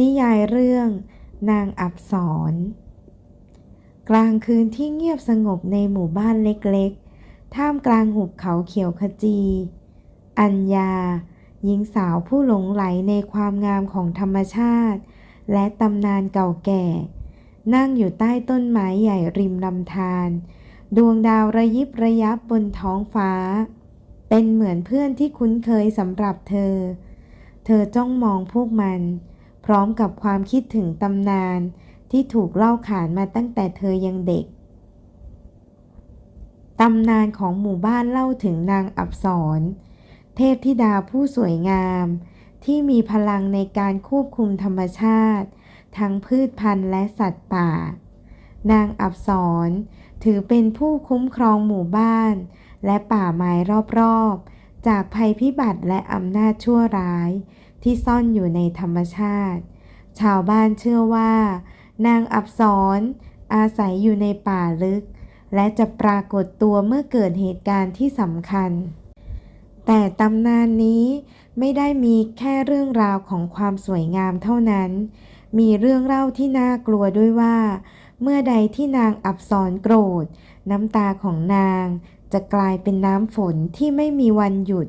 นิยายเรื่อง นางอับสรกลางคืนที่เงียบสงบในหมู่บ้านเล็กๆ ท่ามกลางหุบเขาเขียวขจี อัญญา หญิงสาวผู้หลงไหลในความงามของธรรมชาติ และตำนานเก่าแก่ นั่งอยู่ใต้ต้นไม้ใหญ่ริมลำธาร ดวงดาวระยิบระยับบนท้องฟ้า เป็นเหมือนเพื่อนที่คุ้นเคยสำหรับเธอ เธอจ้องมองพวกมัน พร้อมกับความคิดถึงตำนานที่ถูกเล่าขานมาตั้งแต่เธอยังเด็ก ตำนานของหมู่บ้านเล่าถึงนางอับสร เทพธิดาผู้สวยงาม ที่มีพลังในการควบคุมธรรมชาติ ทั้งพืชพันธุ์และสัตว์ป่า นางอับสรถือเป็นผู้คุ้มครองหมู่บ้าน และป่าไม้รอบๆ จากภัยพิบัติและอำนาจชั่วร้าย ที่ซ่อนอยู่ในธรรมชาติ ชาวบ้านเชื่อว่า นางอับสรอาศัยอยู่ในป่าลึก และจะปรากฏตัวเมื่อเกิดเหตุการณ์ที่สำคัญ แต่ตำนานนี้ไม่ได้มีแค่เรื่องราวของความสวยงามเท่านั้น มีเรื่องเล่าที่น่ากลัวด้วยว่า เมื่อใดที่นางอับสรโกรธ น้ำตาของนางจะกลายเป็นน้ำฝนที่ไม่มีวันหยุด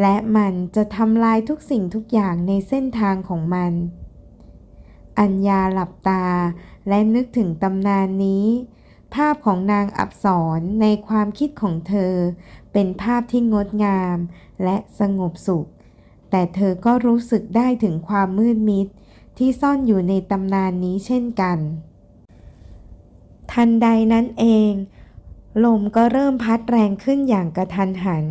และมันจะทำลายทุกสิ่งทุกอย่างในเส้นทางของมัน อัญญาหลับตาและนึกถึงตำนานนี้ ภาพของนางอับสรในความคิดของเธอ เป็นภาพที่งดงามและสงบสุข แต่เธอก็รู้สึกได้ถึงความมืดมิดที่ซ่อนอยู่ในตำนานนี้เช่นกัน ทันใดนั้นเอง ลมก็เริ่มพัดแรงขึ้นอย่างกระทันหัน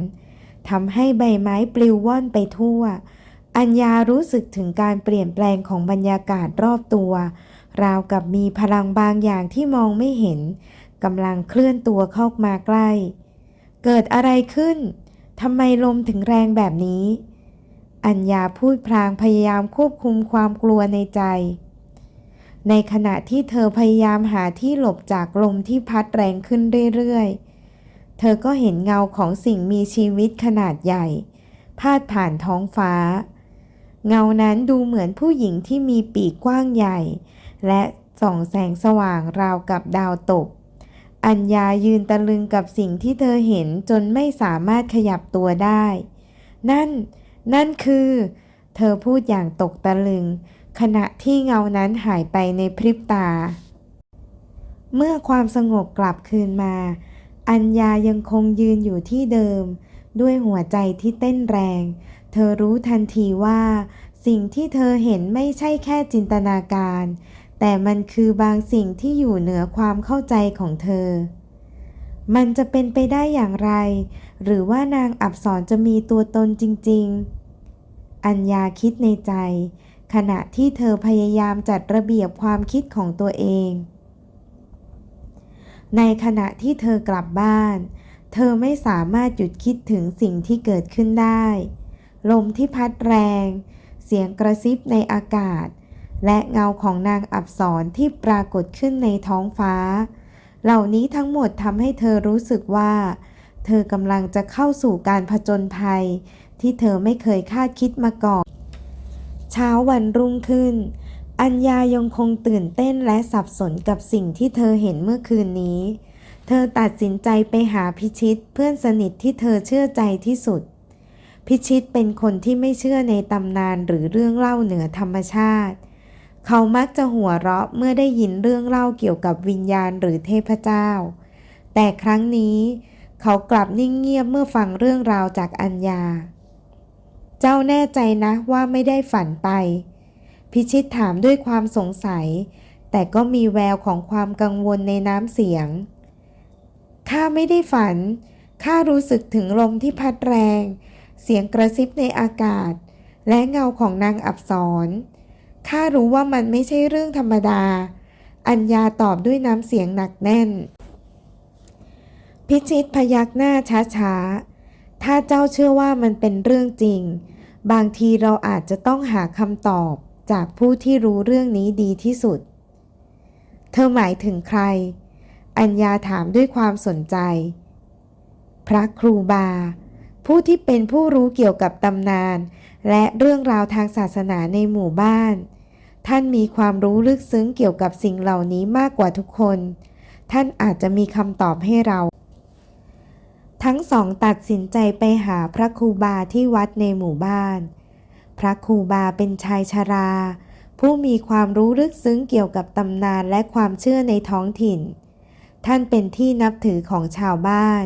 ทำให้ใบไม้ปลิวว่อนไปทั่ว อัญญารู้สึกถึงการเปลี่ยนแปลงของบรรยากาศรอบตัว ราวกับมีพลังบางอย่างที่มองไม่เห็นกำลังเคลื่อนตัวเข้ามาใกล้ เกิดอะไรขึ้นทำไมลมถึงแรงแบบนี้ อัญญาพูดพลางพยายามควบคุมความกลัวในใจ ในขณะที่เธอพยายามหาที่หลบจากลมที่พัดแรงขึ้นเรื่อยๆ เธอก็เห็นเงาของสิ่งมีชีวิตขนาดใหญ่ พาดผ่านท้องฟ้า เงานั้นดูเหมือนผู้หญิงที่มีปีกกว้างใหญ่ และส่องแสงสว่างราวกับดาวตก อัญญายืนตะลึงกับสิ่งที่เธอเห็นจนไม่สามารถขยับตัวได้ นั่น นั่นคือ เธอพูดอย่างตกตะลึง ขณะที่เงานั้นหายไปในพริบตา เมื่อความสงบกลับคืนมา อัญญายังคงยืนอยู่ที่เดิม ด้วยหัวใจที่เต้นแรง เธอรู้ทันทีว่า สิ่งที่เธอเห็นไม่ใช่แค่จินตนาการ แต่มันคือบางสิ่งที่อยู่เหนือความเข้าใจของเธอ มันจะเป็นไปได้อย่างไร หรือว่านางอับสรจะมีตัวตนจริง ๆ อัญญาคิดในใจ ขณะที่เธอพยายามจัดระเบียบความคิดของตัวเอง ในขณะที่เธอกลับบ้าน เธอไม่สามารถหยุดคิดถึงสิ่งที่เกิดขึ้นได้ ลมที่พัดแรง เสียงกระซิบในอากาศ และเงาของนางอับสรที่ปรากฏขึ้นในท้องฟ้า เหล่านี้ทั้งหมดทำให้เธอรู้สึกว่า เธอกำลังจะเข้าสู่การผจญภัย ที่เธอไม่เคยคาดคิดมาก่อน เช้าวันรุ่งขึ้น อัญญายังคงตื่นเต้นและสับสนกับสิ่งที่เธอเห็นเมื่อคืนนี้ เธอตัดสินใจไปหาพิชิตเพื่อนสนิทที่เธอเชื่อใจที่สุด พิชิตเป็นคนที่ไม่เชื่อในตำนานหรือเรื่องเล่าเหนือธรรมชาติ เขามักจะหัวเราะเมื่อได้ยินเรื่องเล่าเกี่ยวกับวิญญาณหรือเทพเจ้า แต่ครั้งนี้เขากลับนิ่งเงียบเมื่อฟังเรื่องราวจากอัญญา เจ้าแน่ใจนะว่าไม่ได้ฝันไป พิชิตถามด้วยความสงสัย แต่ก็มีแววของความกังวลในน้ำเสียง ข้าไม่ได้ฝัน ข้ารู้สึกถึงลมที่พัดแรง เสียงกระซิบในอากาศ และเงาของนางอับสรข้ารู้ว่ามันไม่ใช่เรื่องธรรมดา อัญญาตอบด้วยน้ำเสียงหนักแน่น พิชิตพยักหน้าช้าๆ ถ้าเจ้าเชื่อว่ามันเป็นเรื่องจริง บางทีเราอาจจะต้องหาคำตอบ จากผู้ที่รู้เรื่องนี้ดีที่สุด เธอหมายถึงใคร อัญญาถามด้วยความสนใจ พระครูบา ผู้ที่เป็นผู้รู้เกี่ยวกับตำนาน และเรื่องราวทางศาสนาในหมู่บ้าน ท่านมีความรู้ลึกซึ้งเกี่ยวกับสิ่งเหล่านี้มากกว่าทุกคน ท่านอาจจะมีคำตอบให้เราทั้งสองตัดสินใจไปหาพระครูบาที่วัดในหมู่บ้าน พระครูบาเป็นชายชรา ผู้มีความรู้ลึกซึ้งเกี่ยวกับตำนานและความเชื่อในท้องถิ่น ท่านเป็นที่นับถือของชาวบ้าน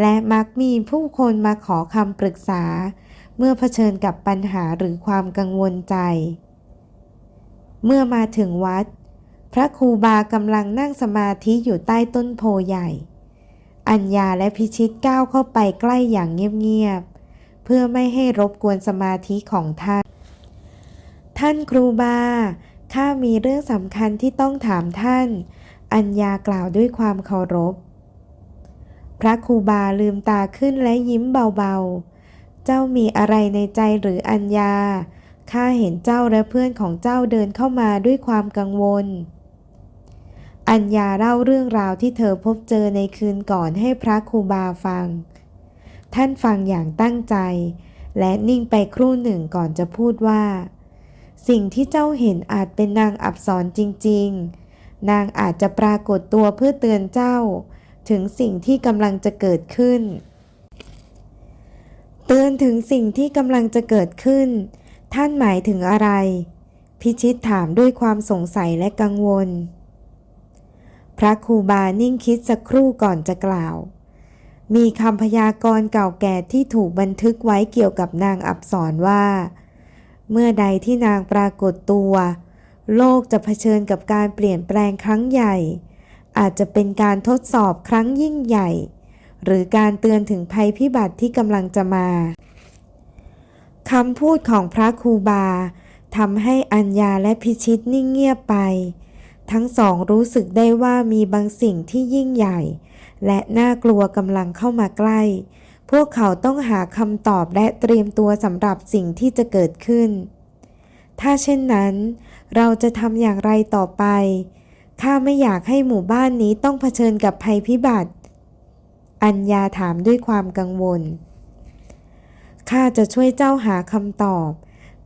และมักมีผู้คนมาขอคำปรึกษา เมื่อเผชิญกับปัญหาหรือความกังวลใจ เมื่อมาถึงวัด พระครูบากำลังนั่งสมาธิอยู่ใต้ต้นโพใหญ่ อัญญาและพิชิตก้าวเข้าไปใกล้อย่างเงียบๆ เพื่อไม่ให้รบกวนสมาธิของท่าน ท่านครูบา ข้ามีเรื่องสำคัญที่ต้องถามท่าน อัญญากล่าวด้วยความเคารพ พระครูบาลืมตาขึ้นและยิ้มเบาๆ เจ้ามีอะไรในใจหรืออัญญา ข้าเห็นเจ้าและเพื่อนของเจ้าเดินเข้ามาด้วยความกังวลอัญญาเล่าเรื่องราวที่เธอพบเจอในคืนก่อนให้พระครูบาฟัง ท่านฟังอย่างตั้งใจ และนิ่งไปครู่หนึ่งก่อนจะพูดว่า สิ่งที่เจ้าเห็นอาจเป็นนางอับสรจริง ๆ นางอาจจะปรากฏตัวเพื่อเตือนเจ้า ถึงสิ่งที่กำลังจะเกิดขึ้น เตือนถึงสิ่งที่กำลังจะเกิดขึ้น ท่านหมายถึงอะไร พิชิตถามด้วยความสงสัยและกังวล พระครูบานิ่งคิดสักครู่ก่อนจะกล่าว มีคำพยากรณ์เก่าแก่ที่ถูกบันทึกไว้เกี่ยวกับนางอับสรว่า เมื่อใดที่นางปรากฏตัว โลกจะเผชิญกับการเปลี่ยนแปลงครั้งใหญ่ อาจจะเป็นการทดสอบครั้งยิ่งใหญ่ หรือการเตือนถึงภัยพิบัติที่กำลังจะมาคำพูดของพระครูบาทำให้อัญญาและพิชิตนิ่งเงียบไป ทั้งสองรู้สึกได้ว่ามีบางสิ่งที่ยิ่งใหญ่ และน่ากลัวกำลังเข้ามาใกล้ พวกเขาต้องหาคำตอบและเตรียมตัวสำหรับสิ่งที่จะเกิดขึ้น ถ้าเช่นนั้น เราจะทำอย่างไรต่อไป ข้าไม่อยากให้หมู่บ้านนี้ต้องเผชิญกับภัยพิบัติ อัญญาถามด้วยความกังวล ข้าจะช่วยเจ้าหาคำตอบ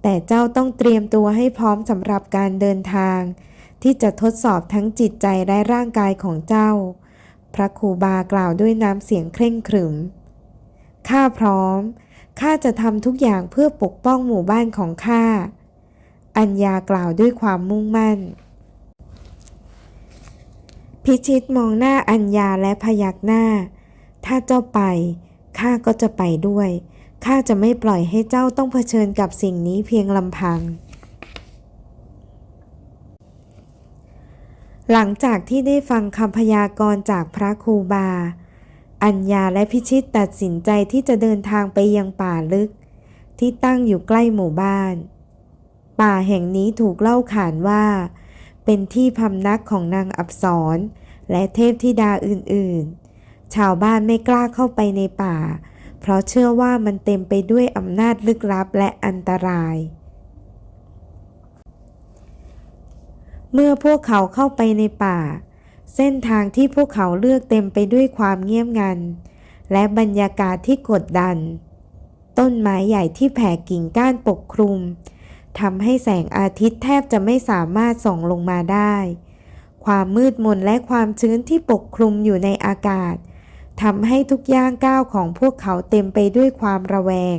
แต่เจ้าต้องเตรียมตัวให้พร้อมสำหรับการเดินทาง ที่จะทดสอบทั้งจิตใจและร่างกายของเจ้า พระครูบากล่าวด้วยน้ำเสียงเคร่งขรึม ข้าพร้อม ข้าจะทำทุกอย่างเพื่อปกป้องหมู่บ้านของข้า อัญญากล่าวด้วยความมุ่งมั่น พิชิตมองหน้าอัญญาและพยักหน้า ถ้าเจ้าไป ข้าก็จะไปด้วย ข้าจะไม่ปล่อยให้เจ้าต้องเผชิญกับสิ่งนี้เพียงลำพัง หลังจากที่ได้ฟังคำพยากรณ์จากพระครูบา อัญญาและพิชิตตัดสินใจที่จะเดินทางไปยังป่าลึก ที่ตั้งอยู่ใกล้หมู่บ้าน ป่าแห่งนี้ถูกเล่าขานว่า เป็นที่พำนักของนางอับสรและเทพธิดาอื่นๆ ชาวบ้านไม่กล้าเข้าไปในป่า เพราะเชื่อว่ามันเต็มไปด้วยอำนาจลึกลับและอันตราย เมื่อพวกเขาเข้าไปในป่า เส้นทางที่พวกเขาเลือกเต็มไปด้วยความเงียบงัน และบรรยากาศที่กดดัน ต้นไม้ใหญ่ที่แผ่กิ่งก้านปกคลุมทำให้แสงอาทิตย์แทบจะไม่สามารถส่องลงมาได้ ความมืดมนและความชื้นที่ปกคลุมอยู่ในอากาศทำให้ทุกย่างก้าวของพวกเขาเต็มไปด้วยความระแวง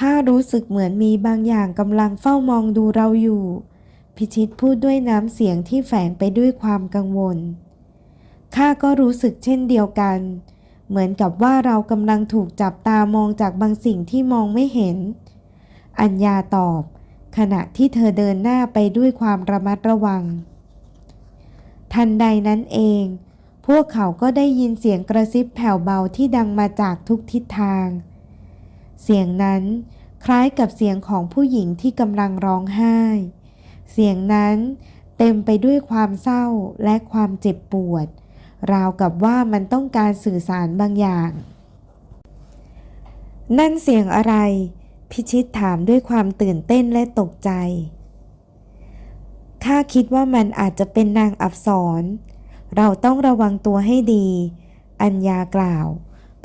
ข้ารู้สึกเหมือนมีบางอย่างกำลังเฝ้ามองดูเราอยู่ พิชิตพูดด้วยน้ำเสียงที่แฝงไปด้วยความกังวล ข้าก็รู้สึกเช่นเดียวกัน เหมือนกับว่าเรากำลังถูกจับตามองจากบางสิ่งที่มองไม่เห็น อัญญาตอบ ขณะที่เธอเดินหน้าไปด้วยความระมัดระวัง ทันใดนั้นเอง พวกเขาก็ได้ยินเสียงกระซิบแผ่วเบาที่ดังมาจากทุกทิศทางเเสียงนั้นคล้ายกับเสียงของผู้หญิงที่กำลังร้องไห้ เสียงนั้นเต็มไปด้วยความเศร้าและความเจ็บปวด ราวกับว่ามันต้องการสื่อสารบางอย่าง นั่นเสียงอะไร พิชิตถามด้วยความตื่นเต้นและตกใจ ข้าคิดว่ามันอาจจะเป็นนางอับสร เราต้องระวังตัวให้ดี อัญญากล่าว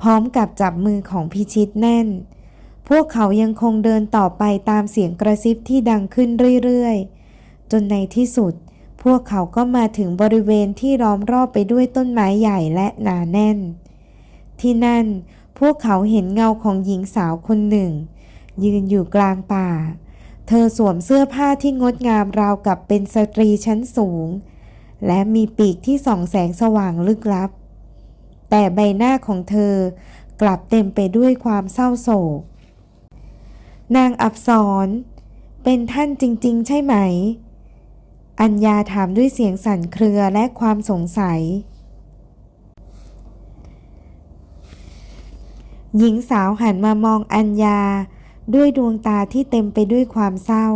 พร้อมกับจับมือของพิชิตแน่น พวกเขายังคงเดินต่อไปตามเสียงกระซิบที่ดังขึ้นเรื่อยๆ จนในที่สุด พวกเขาก็มาถึงบริเวณที่ล้อมรอบไปด้วยต้นไม้ใหญ่และหนาแน่น ที่นั่นพวกเขาเห็นเงาของหญิงสาวคนหนึ่ง ยืนอยู่กลางป่า เธอสวมเสื้อผ้าที่งดงามราวกับเป็นสตรีชั้นสูง และมีปีกที่ส่องแสงสว่างลึกลับ แต่ใบหน้าของเธอกลับเต็มไปด้วยความเศร้าโศก นางอับสรเป็นท่านจริง ๆ ใช่ไหม อัญญาถามด้วยเสียงสั่นเครือและความสงสัย หญิงสาวหันมามองอัญญาด้วยดวงตาที่เต็มไปด้วยความเศร้า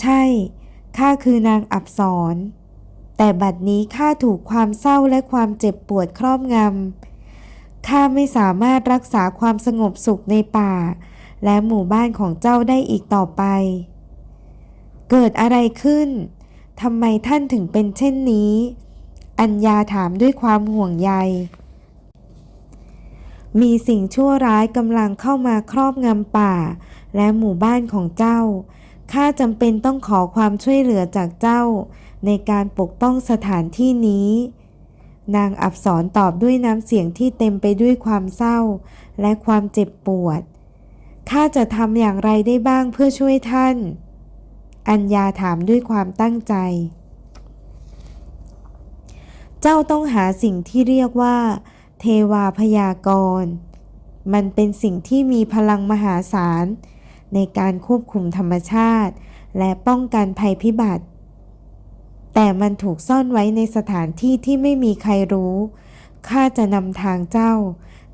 ใช่ ข้าคือนางอับสรแต่บัดนี้ข้าถูกความเศร้าและความเจ็บปวดครอบงำข้าไม่สามารถรักษาความสงบสุขในป่า และหมู่บ้านของเจ้าได้อีกต่อไป เกิดอะไรขึ้นทำไมท่านถึงเป็นเช่นนี้ อัญญาถามด้วยความห่วงใย มีสิ่งชั่วร้ายกำลังเข้ามาครอบงำป่า และหมู่บ้านของเจ้า ข้าจำเป็นต้องขอความช่วยเหลือจากเจ้า ในการปกป้องสถานที่นี้ นางอับสรตอบด้วยน้ำเสียงที่เต็มไปด้วยความเศร้า และความเจ็บปวด ข้าจะทำอย่างไรได้บ้างเพื่อช่วยท่าน อัญญาถามด้วยความตั้งใจ เจ้าต้องหาสิ่งที่เรียกว่า เทวาพยากรณ์มันเป็นสิ่งที่มีพลังมหาศาล ในการควบคุมธรรมชาติ และป้องกันภัยพิบัติ แต่มันถูกซ่อนไว้ในสถานที่ที่ไม่มีใครรู้ ข้าจะนำทางเจ้า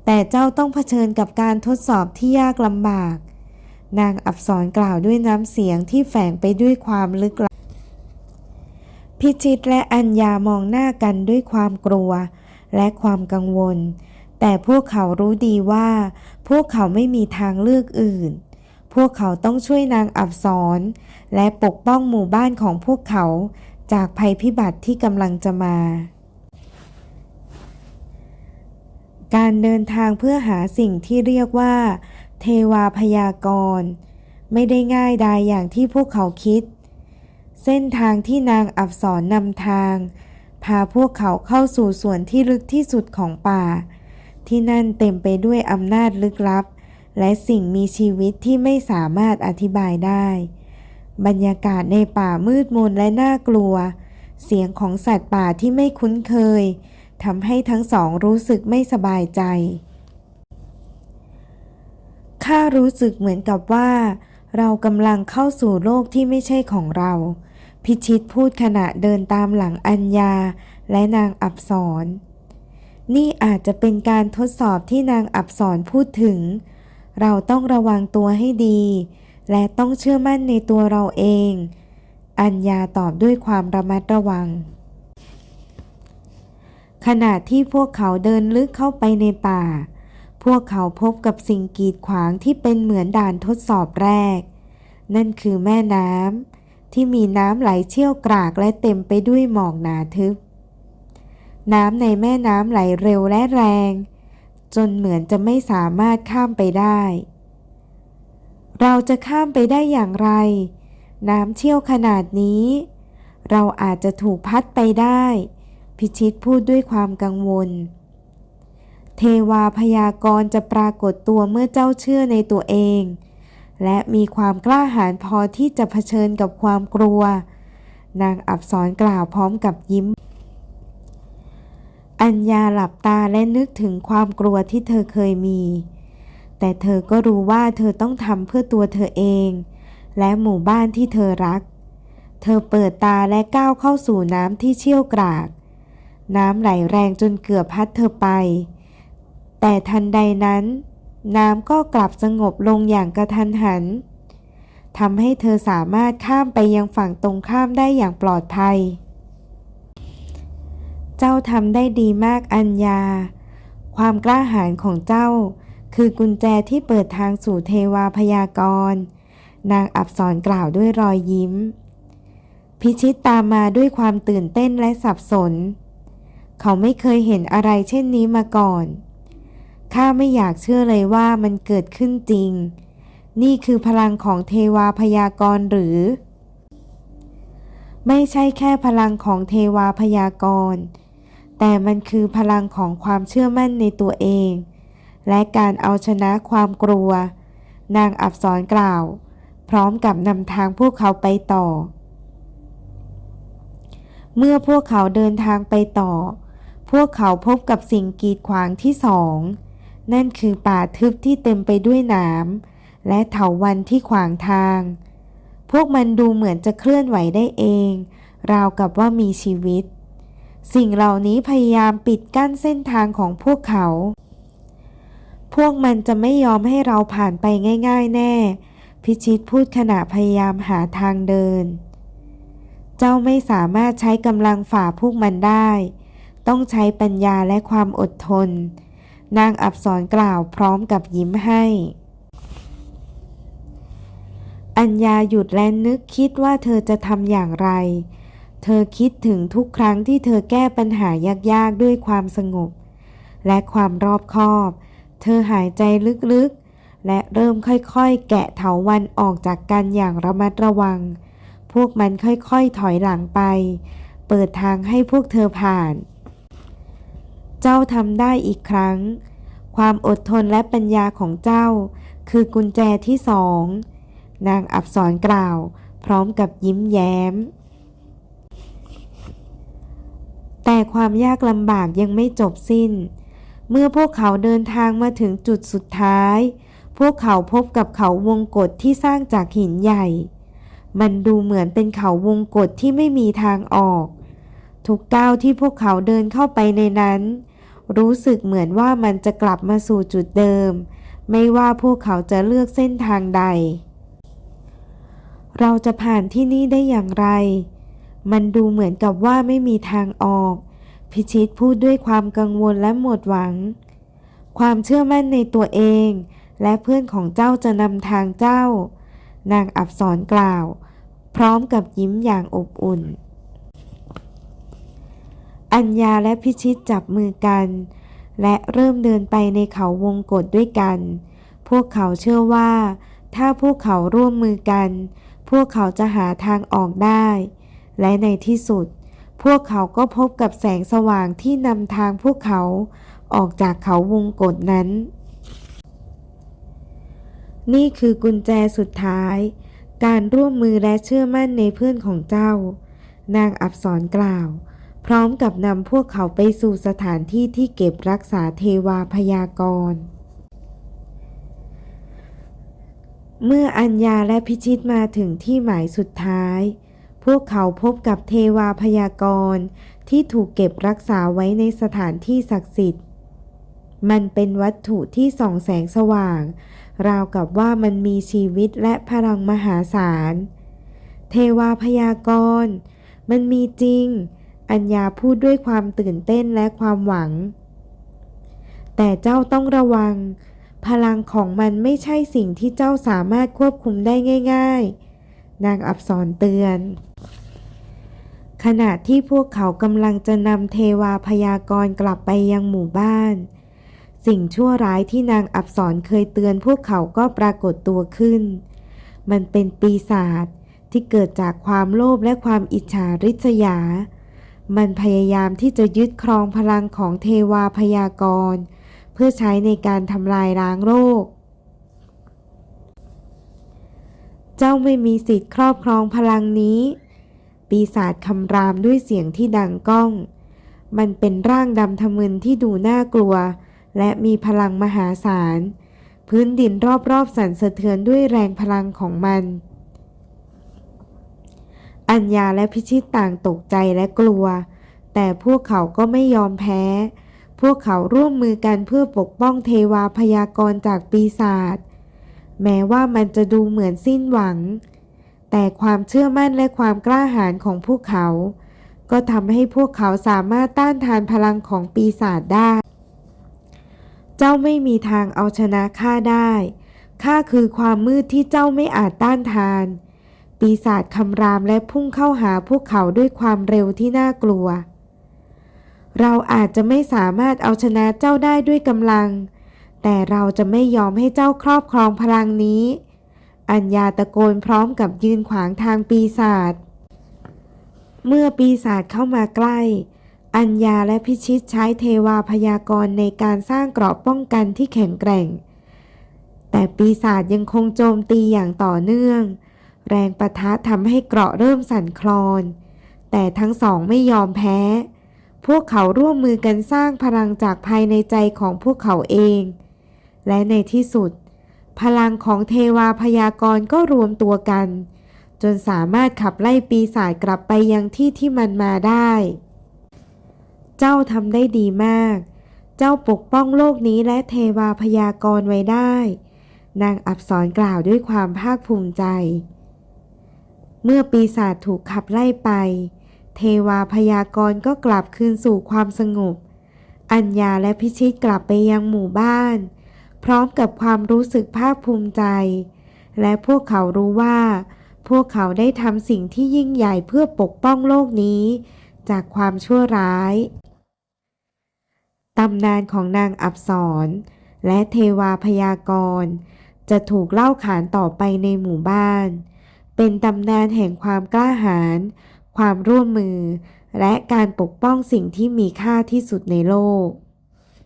แต่เจ้าต้องเผชิญกับการทดสอบที่ยากลำบาก นางอับสรกล่าวด้วยน้ำเสียงที่แฝงไปด้วยความลึกลับ พิชิตและอัญญามองหน้ากันด้วยความกลัวและความกังวล แต่พวกเขารู้ดีว่า พวกเขาไม่มีทางเลือกอื่น พวกเขาต้องช่วยนางอับสรและปกป้องหมู่บ้านของพวกเขาจากภัยพิบัติที่กำลังจะมา การเดินทางเพื่อหาสิ่งที่เรียกว่า เทวาพยากรณ์ไม่ได้ง่ายดายอย่างที่พวกเขาคิด เส้นทางที่นางอับสรนำทาง พาพวกเขาเข้าสู่ส่วนที่ลึกที่สุดของป่า ที่นั่นเต็มไปด้วยอำนาจลึกลับ และสิ่งมีชีวิตที่ไม่สามารถอธิบายได้ บรรยากาศในป่ามืดมนและน่ากลัว เสียงของสัตว์ป่าที่ไม่คุ้นเคย ทำให้ทั้งสองรู้สึกไม่สบายใจ ข้ารู้สึกเหมือนกับว่า เรากำลังเข้าสู่โลกที่ไม่ใช่ของเรา พิชิตพูดขณะเดินตามหลังอัญญาและนางอับสรนี่อาจจะเป็นการทดสอบที่นางอับสรพูดถึง เราต้องระวังตัวให้ดี และต้องเชื่อมั่นในตัวเราเอง อัญญาตอบด้วยความระมัดระวัง ขณะที่พวกเขาเดินลึกเข้าไปในป่า พวกเขาพบกับสิ่งกีดขวางที่เป็นเหมือนด่านทดสอบแรก นั่นคือแม่น้ำที่มีน้ำไหลเชี่ยวกรากและเต็มไปด้วยหมอกหนาทึบ น้ำในแม่น้ำไหลเร็วและแรง จนเหมือนจะไม่สามารถข้ามไปได้ เราจะข้ามไปได้อย่างไร น้ำเชี่ยวขนาดนี้ เราอาจจะถูกพัดไปได้ พิชิตพูดด้วยความกังวล เทวาพยากรณ์จะปรากฏตัวเมื่อเจ้าเชื่อในตัวเอง และมีความกล้าหาญพอที่จะเผชิญกับความกลัว นางอับสรกล่าวพร้อมกับยิ้ม อัญญาหลับตาและนึกถึงความกลัวที่เธอเคยมี แต่เธอก็รู้ว่าเธอต้องทำเพื่อตัวเธอเอง และหมู่บ้านที่เธอรัก เธอเปิดตาและก้าวเข้าสู่น้ำที่เชี่ยวกราก น้ำไหลแรงจนเกือบพัดเธอไป แต่ทันใดนั้น น้ำก็กลับสงบลงอย่างกระทันหันทำให้เธอสามารถข้ามไปยังฝั่งตรงข้ามได้อย่างปลอดภัย เจ้าทำได้ดีมากอัญญา ความกล้าหาญของเจ้า คือกุญแจที่เปิดทางสู่เทวาพยากรณ์นางอับสรกล่าวด้วยรอยยิ้ม พิชิตตามมาด้วยความตื่นเต้นและสับสน เขาไม่เคยเห็นอะไรเช่นนี้มาก่อน ข้าไม่อยากเชื่อเลยว่ามันเกิดขึ้นจริง นี่คือพลังของเทวาพยากรณ์หรือ ไม่ใช่แค่พลังของเทวาพยากรณ์แต่มันคือพลังของความเชื่อมั่นในตัวเอง และการเอาชนะความกลัว นางอับสรกล่าว พร้อมกับนำทางพวกเขาไปต่อเมื่อพวกเขาเดินทางไปต่อ วกเขาพบกับสิ่งกีดขวางที่สอง นั่นคือป่าทึบที่เต็มไปด้วยหนามและเถาวันที่ขวางทาง พวกมันดูเหมือนจะเคลื่อนไหวได้เอง ราวกับว่ามีชีวิต สิ่งเหล่านี้พยายามปิดกั้นเส้นทางของพวกเขา พวกมันจะไม่ยอมให้เราผ่านไปง่าย ๆ แน่ พิชิตพูดขณะพยายามหาทางเดิน เจ้าไม่สามารถใช้กำลังฝ่าพวกมันได้ ต้องใช้ปัญญาและความอดทน นางอับสรกล่าวพร้อมกับยิ้มให้ อัญญาหยุดและนึกคิดว่าเธอจะทำอย่างไร เธอคิดถึงทุกครั้งที่เธอแก้ปัญหายากๆด้วยความสงบ และความรอบคอบ เธอหายใจลึกๆ และเริ่มค่อยๆ แกะเถาวันออกจากกันอย่างระมัดระวัง พวกมันค่อยๆถอยหลังไป เปิดทางให้พวกเธอผ่าน เจ้าทำได้อีกครั้ง ความอดทนและปัญญาของเจ้า คือกุญแจที่สอง นางอับสรกล่าว พร้อมกับยิ้มแย้ม แต่ความยากลำบากยังไม่จบสิ้น เมื่อพวกเขาเดินทางมาถึงจุดสุดท้าย พวกเขาพบกับเขาวงกฏที่สร้างจากหินใหญ่ มันดูเหมือนเป็นเขาวงกฏที่ไม่มีทางออกทุกก้าวที่พวกเขาเดินเข้าไปในนั้น รู้สึกเหมือนว่ามันจะกลับมาสู่จุดเดิม ไม่ว่าพวกเขาจะเลือกเส้นทางใด เราจะผ่านที่นี่ได้อย่างไร มันดูเหมือนกับว่าไม่มีทางออก พิชิตพูดด้วยความกังวลและหมดหวัง ความเชื่อมั่นในตัวเอง และเพื่อนของเจ้าจะนำทางเจ้า นางอับสรกล่าว พร้อมกับยิ้มอย่างอบอุ่น อัญญาและพิชิตจับมือกัน และเริ่มเดินไปในเขาวงกฏด้วยกัน พวกเขาเชื่อว่า ถ้าพวกเขาร่วมมือกัน พวกเขาจะหาทางออกได้ และในที่สุด พวกเขาก็พบกับแสงสว่างที่นำทางพวกเขาออกจากเขาวงกฏนั้น นี่คือกุญแจสุดท้าย การร่วมมือและเชื่อมั่นในเพื่อนของเจ้า นางอับสรกล่าว พร้อมกับนำพวกเขาไปสู่สถานที่ที่เก็บรักษาเทวาพยากรณ์เมื่ออัญญาและพิชิตมาถึงที่หมายสุดท้าย พวกเขาพบกับเทวาพยากรณ์ที่ถูกเก็บรักษาไว้ในสถานที่ศักดิ์สิทธิ์ มันเป็นวัตถุที่ส่องแสงสว่าง ราวกับว่ามันมีชีวิตและพลังมหาศาล เทวาพยากรณ์มันมีจริง อัญญาพูดด้วยความตื่นเต้นและความหวัง แต่เจ้าต้องระวัง พลังของมันไม่ใช่สิ่งที่เจ้าสามารถควบคุมได้ง่าย ๆ นางอับสรเตือน ขณะที่พวกเขากำลังจะนำเทวาพยากรณ์กลับไปยังหมู่บ้าน สิ่งชั่วร้ายที่นางอับสรเคยเตือนพวกเขาก็ปรากฏตัวขึ้น มันเป็นปีศาจที่เกิดจากความโลภและความอิจฉาริษยา มันพยายามที่จะยึดครองพลังของเทวาพยากรณ์เพื่อใช้ในการทำลายล้างโรคเจ้าไม่มีสิทธิ์ครอบครองพลังนี้ ปีศาจคำรามด้วยเสียงที่ดังก้อง มันเป็นร่างดำทะมึนที่ดูน่ากลัว และมีพลังมหาศาล พื้นดินรอบๆสั่นสะเทือนด้วยแรงพลังของมัน อัญญาและพิชิตต่างตกใจและกลัว แต่พวกเขาก็ไม่ยอมแพ้ พวกเขาร่วมมือกันเพื่อปกป้องเทวาพยากรณ์จากปีศาจ แม้ว่ามันจะดูเหมือนสิ้นหวัง แต่ความเชื่อมั่นและความกล้าหาญของพวกเขา ก็ทำให้พวกเขาสามารถต้านทานพลังของปีศาจได้ เจ้าไม่มีทางเอาชนะข้าได้ ข้าคือความมืดที่เจ้าไม่อาจต้านทาน ปีศาจคำรามและพุ่งเข้าหาพวกเขาด้วยความเร็วที่น่ากลัว เราอาจจะไม่สามารถเอาชนะเจ้าได้ด้วยกำลัง แต่เราจะไม่ยอมให้เจ้าครอบครองพลังนี้ อัญญาตะโกนพร้อมกับยืนขวางทางปีศาจ เมื่อปีศาจเข้ามาใกล้ อัญญาและพิชิตใช้เทวาพยากรณ์ในการสร้างเกราะป้องกันที่แข็งแกร่ง แต่ปีศาจยังคงโจมตีอย่างต่อเนื่อง แรงประทะทำให้เกราะเริ่มสั่นคลอน แต่ทั้งสองไม่ยอมแพ้ พวกเขาร่วมมือกันสร้างพลังจากภายในใจของพวกเขาเอง และในที่สุด พลังของเทวาพยากรณ์ก็รวมตัวกัน จนสามารถขับไล่ปีศาจกลับไปยังที่ที่มันมาได้ เจ้าทำได้ดีมาก เจ้าปกป้องโลกนี้และเทวาพยากรณ์ไว้ได้ นางอับสรกล่าวด้วยความภาคภูมิใจ เมื่อปีศาจถูกขับไล่ไป เทวาพยากรณ์ก็กลับคืนสู่ความสงบ อัญญาและพิชิตกลับไปยังหมู่บ้าน พร้อมกับความรู้สึกภาคภูมิใจ และพวกเขารู้ว่า พวกเขาได้ทำสิ่งที่ยิ่งใหญ่เพื่อปกป้องโลกนี้ จากความชั่วร้าย ตำนานของนางอับสรและเทวาพยากรณ์จะถูกเล่าขานต่อไปในหมู่บ้าน เป็นตำนานแห่งความกล้าหาญ ความร่วมมือ และการปกป้องสิ่งที่มีค่าที่สุดในโลก